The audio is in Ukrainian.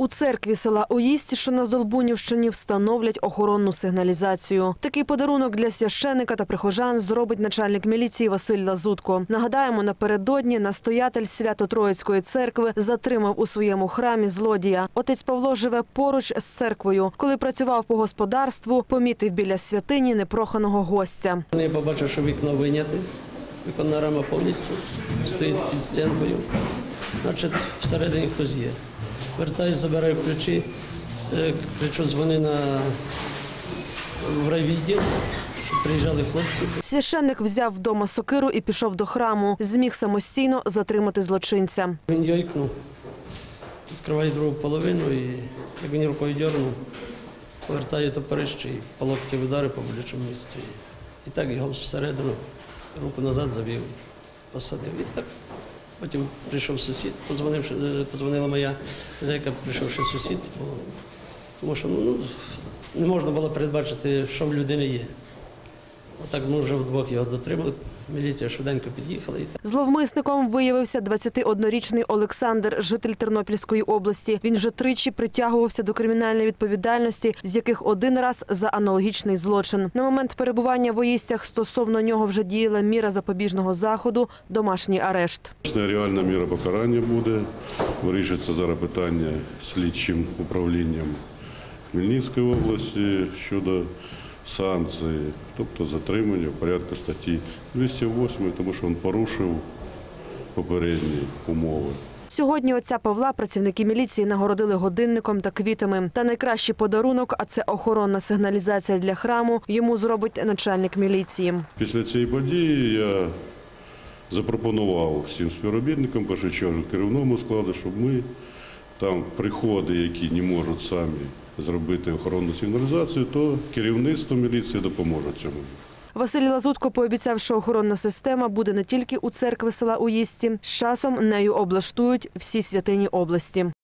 У церкві села Оїсті, що на Золбунівщині, встановлять охоронну сигналізацію. Такий подарунок для священика та прихожан зробить начальник міліції Василь Лазутко. Нагадаємо, напередодні настоятель Свято-Троїцької церкви затримав у своєму храмі злодія. Отець Павло живе поруч з церквою. Коли працював по господарству, помітив біля святині непроханого гостя. Я побачив, що вікно виняте, віконна рама повністю стоїть під стінкою. Значить, всередині хтось є. Вертаюсь, забираю ключі, е, кричу, дзвони на в райвідділ, щоб приїжджали хлопці. Священник взяв вдома сокиру і пішов до храму. Зміг самостійно затримати злочинця. Він йойкнув, відкриває другу половину і як він рукою дьорнув, повертає топорище і по локті удари по болючому місці. І так його всередину, руку назад завів, посадив. І так. Потім прийшов сусід, подзвонивши, е, подзвонила моя зайка, прийшов ще сусід, тому що ну, не можна було передбачити, що в людини є. Отак ми вже вдвох його дотримали, міліція швиденько під'їхала і. Зловмисником виявився 21-річний Олександр, житель Тернопільської області. Він вже тричі притягувався до кримінальної відповідальності, з яких один раз за аналогічний злочин. На момент перебування в оїстях стосовно нього вже діяла міра запобіжного заходу – домашній арешт. Реальна міра покарання буде. Вирішується зараз питання слідчим управлінням Хмельницької області щодо санкції, тобто затримання в порядку статті 208, тому що він порушив попередні умови. Сьогодні отця Павла працівники міліції нагородили годинником та квітами. Та найкращий подарунок, а це охоронна сигналізація для храму, йому зробить начальник міліції. Після цієї події я запропонував всім співробітникам, першу чергу керівному складу, щоб ми там приходи, які не можуть самі зробити охоронну сигналізацію, то керівництво міліції допоможе цьому. Василь Лазутко пообіцяв, що охоронна система буде не тільки у церкви села Уїсті. З часом нею облаштують всі святині області.